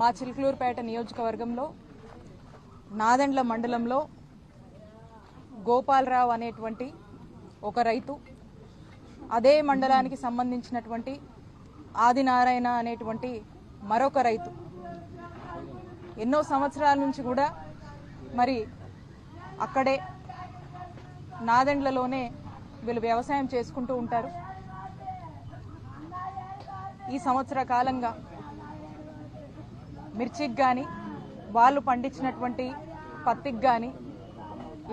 మా చిలుకలూరుపేట నియోజకవర్గంలో నాదెండ్ల మండలంలో గోపాలరావు అనేటువంటి ఒక రైతు అదే మండలానికి సంబంధించినటువంటి ఆదినారాయణ అనేటువంటి మరొక రైతు. ఎన్నో సంవత్సరాల నుంచి కూడా మరి అక్కడే నాదెండ్లలోనే వీళ్ళు వ్యవసాయం చేసుకుంటూ ఉంటారు. ఈ సంవత్సర కాలంగా మిర్చికి కానీ వాళ్ళు పండించినటువంటి పత్తికి కానీ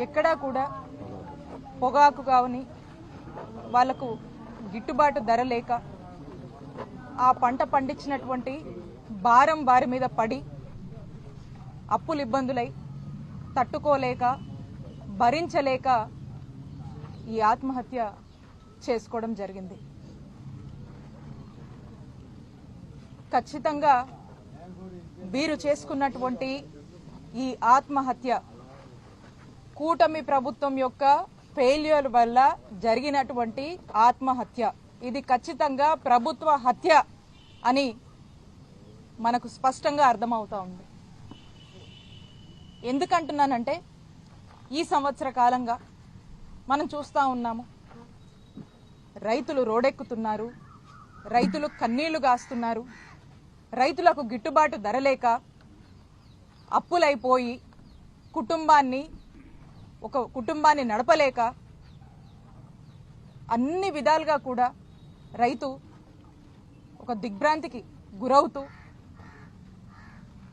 ఎక్కడా కూడా పొగాకు కావని వాళ్ళకు గిట్టుబాటు ధర లేక ఆ పంట పండించినటువంటి భారం వారి మీద పడి అప్పులు ఇబ్బందులై తట్టుకోలేక భరించలేక ఈ ఆత్మహత్య చేసుకోవడం జరిగింది. ఖచ్చితంగా వీరు చేసుకున్నటువంటి ఈ ఆత్మహత్య కూటమి ప్రభుత్వం యొక్క ఫెయిల్యూర్ వల్ల జరిగినటువంటి ఆత్మహత్య. ఇది ఖచ్చితంగా ప్రభుత్వ హత్య అని మనకు స్పష్టంగా అర్థమవుతా ఉంది. ఎందుకంటున్నానంటే ఈ సంవత్సర కాలంగా మనం చూస్తూ ఉన్నాము. రైతులు రోడెక్కుతున్నారు. రైతులు కన్నీళ్ళు గాస్తున్నారు. రైతులకు గిట్టుబాటు ధర లేక అప్పులైపోయి కుటుంబాన్ని ఒక కుటుంబాన్ని నడపలేక అన్ని విధాలుగా కూడా రైతు ఒక దిగ్భ్రాంతికి గురవుతూ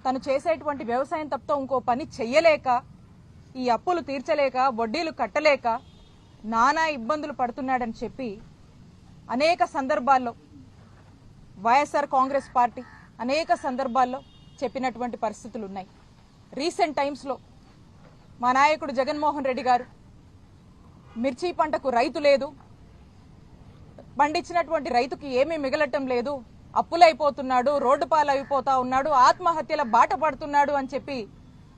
తను చేసేటువంటి వ్యవసాయం తప్ప ఇంకో పని చెయ్యలేక ఈ అప్పులు తీర్చలేక వడ్డీలు కట్టలేక నానా ఇబ్బందులు పడుతున్నాడని చెప్పి అనేక సందర్భాల్లో వైఎస్ఆర్ కాంగ్రెస్ పార్టీ అనేక సందర్భాల్లో చెప్పినటువంటి పరిస్థితులు ఉన్నాయి రీసెంట్ టైమ్స్లో మా నాయకుడు జగన్మోహన్ రెడ్డి గారు మిర్చి పంటకు రైతు లేదు పండించినటువంటి రైతుకి ఏమీ మిగలటం లేదు అప్పులైపోతున్నాడు రోడ్డు పాలైపోతా ఉన్నాడు ఆత్మహత్యల బాట పడుతున్నాడు అని చెప్పి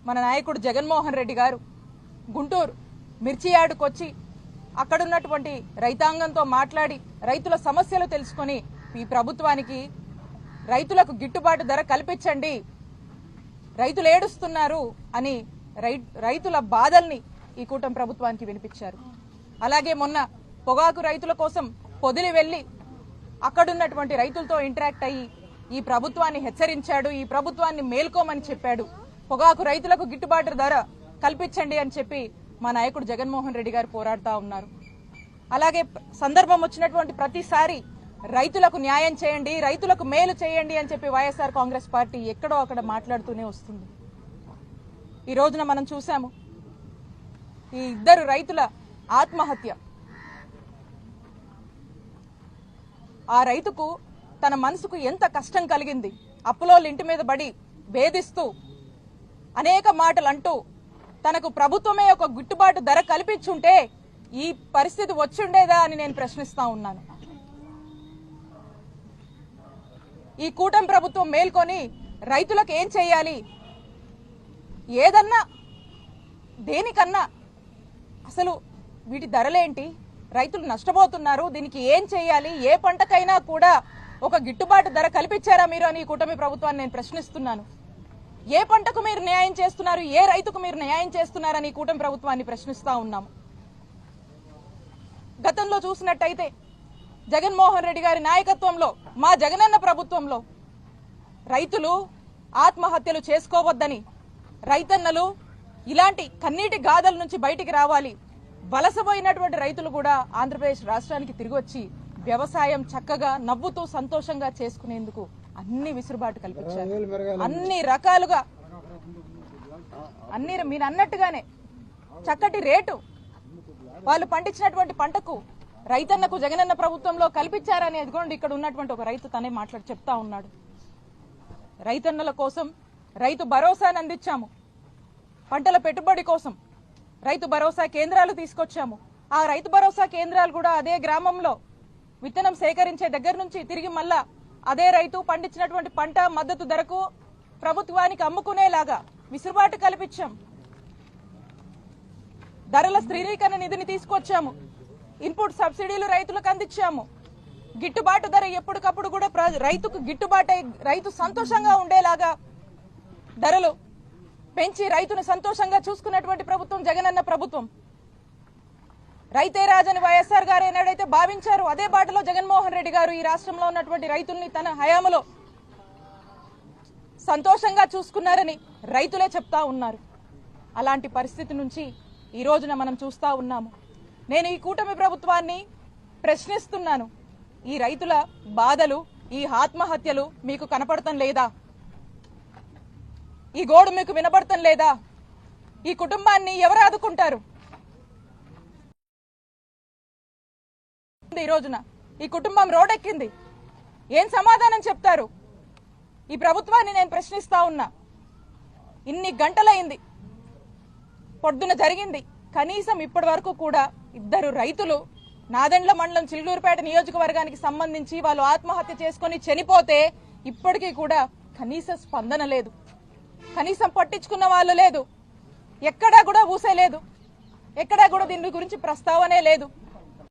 మన నాయకుడు జగన్మోహన్ రెడ్డి గారు గుంటూరు మిర్చి యార్డుకొచ్చి అక్కడున్నటువంటి రైతాంగంతో మాట్లాడి రైతుల సమస్యలు తెలుసుకొని ఈ ప్రభుత్వానికి రైతులకు గిట్టుబాటు ధర కల్పించండి. రైతులు ఏడుస్తున్నారు అని రై- రైతుల బాధల్ని ఈ కూటమి ప్రభుత్వానికి వినిపించారు. అలాగే మొన్న పొగాకు రైతుల కోసం పొదిలి వెళ్ళి అక్కడున్నటువంటి రైతులతో ఇంటరాక్ట్ అయ్యి ఈ ప్రభుత్వాన్ని హెచ్చరించాడు ఈ ప్రభుత్వాన్ని మేల్కోమని చెప్పాడు. పొగాకు రైతులకు గిట్టుబాటు ధర కల్పించండి అని చెప్పి మా నాయకుడు జగన్మోహన్ రెడ్డి గారు పోరాడుతూ ఉన్నారు. అలాగే సందర్భం వచ్చినటువంటి ప్రతిసారి రైతులకు న్యాయం చేయండి రైతులకు మేలు చేయండి అని చెప్పి వైఎస్ఆర్ కాంగ్రెస్ పార్టీ ఎక్కడో అక్కడ మాట్లాడుతూనే వస్తుంది. ఈ రోజున మనం చూసాము ఈ ఇద్దరు రైతుల ఆత్మహత్య. ఆ రైతుకు తన మనసుకు ఎంత కష్టం కలిగింది అప్పులో ఇంటి మీద పడి వేధిస్తూ అనేక మాటలు అంటూ తనకు ప్రభుత్వమే ఒక గిట్టుబాటు ధర కల్పించుంటే ఈ పరిస్థితి వచ్చిండేదా అని నేను ప్రశ్నిస్తా ఉన్నాను. ఈ కూటమి ప్రభుత్వం మేల్కొని రైతులకు ఏం చేయాలి? ఏదన్నా దేనికన్నా అసలు వీటి ధరలేంటి? రైతులు నష్టపోతున్నారు దీనికి ఏం చేయాలి? ఏ పంటకైనా కూడా ఒక గిట్టుబాటు ధర కల్పించారా మీరు అని కూటమి ప్రభుత్వాన్ని నేను ప్రశ్నిస్తున్నాను. ఏ పంటకు మీరు న్యాయం చేస్తున్నారు? ఏ రైతుకు మీరు న్యాయం చేస్తున్నారని కూటమి ప్రభుత్వాన్ని ప్రశ్నిస్తా ఉన్నాము. గతంలో చూసినట్టయితే జగన్మోహన్ రెడ్డి గారి నాయకత్వంలో మా జగనన్న ప్రభుత్వంలో రైతులు ఆత్మహత్యలు చేసుకోవద్దని రైతన్నలు ఇలాంటి కన్నీటి గాథల నుంచి బయటికి రావాలి. వలసపోయినటువంటి రైతులు కూడా ఆంధ్రప్రదేశ్ రాష్ట్రానికి తిరిగి వచ్చి వ్యవసాయం చక్కగా నవ్వుతూ సంతోషంగా చేసుకునేందుకు అన్ని విసురుబాటు కల్పించారు. అన్ని రకాలుగా అన్ని మీరు అన్నట్టుగానే చక్కటి రేటు వాళ్ళు పండించినటువంటి పంటకు రైతన్నకు జగనన్న ప్రభుత్వంలో కల్పించారని ఎదుగుండి ఇక్కడ ఉన్నటువంటి ఒక రైతు తనే మాట్లాడి చెప్తా ఉన్నాడు. రైతన్నల కోసం రైతు భరోసాను అందించాము. పంటల పెట్టుబడి కోసం రైతు భరోసా కేంద్రాలు తీసుకొచ్చాము. ఆ రైతు భరోసా కేంద్రాలు కూడా అదే గ్రామంలో విత్తనం సేకరించే దగ్గర నుంచి తిరిగి మళ్ళా అదే రైతు పండించినటువంటి పంట మద్దతు ధరకు ప్రభుత్వానికి అమ్ముకునేలాగా విసురుబాటు కల్పించాం. ధరల స్థిరీకరణ నిధిని తీసుకొచ్చాము. ఇన్పుట్ సబ్సిడీలు రైతులకు అందించాము. గిట్టుబాటు ధర ఎప్పటికప్పుడు కూడా ప్ర- రైతుకు గిట్టుబాటు రైతు సంతోషంగా ఉండేలాగా ధరలు పెంచి రైతును సంతోషంగా చూసుకున్నటువంటి ప్రభుత్వం జగనన్న ప్రభుత్వం. రైతే రాజని వైఎస్ఆర్ గారు ఏనాడైతే భావించారు అదే బాటలో జగన్మోహన్ రెడ్డి గారు ఈ రాష్ట్రంలో ఉన్నటువంటి రైతుల్ని తన హయాములో సంతోషంగా చూసుకున్నారని రైతులే చెప్తా ఉన్నారు. అలాంటి పరిస్థితి నుంచి ఈ రోజున మనం చూస్తా ఉన్నాము. నేను ఈ కూటమి ప్రభుత్వాన్ని ప్రశ్నిస్తున్నాను. ఈ రైతుల బాధలు ఈ ఆత్మహత్యలు మీకు కనపడటం లేదా? ఈ గోడు మీకు వినపడటం లేదా? ఈ కుటుంబాన్ని ఎవరు ఆదుకుంటారు? ఈ రోజున ఈ కుటుంబం రోడెక్కింది. ఏం సమాధానం చెప్తారు? ఈ ప్రభుత్వాన్ని నేను ప్రశ్నిస్తా ఉన్నా. ఇన్ని గంటలైంది. పొద్దున జరిగింది. కనీసం ఇప్పటి వరకు కూడా ఇద్దరు రైతులు నాదెండ్ల మండలం చిల్లూరుపేట నియోజకవర్గానికి సంబంధించి వాళ్ళు ఆత్మహత్య చేసుకుని చనిపోతే ఇప్పటికీ కూడా కనీస స్పందన లేదు. కనీసం పట్టించుకున్న వాళ్ళు లేదు. ఎక్కడా కూడా ఊసే లేదు. ఎక్కడా కూడా దీని గురించి ప్రస్తావనే లేదు.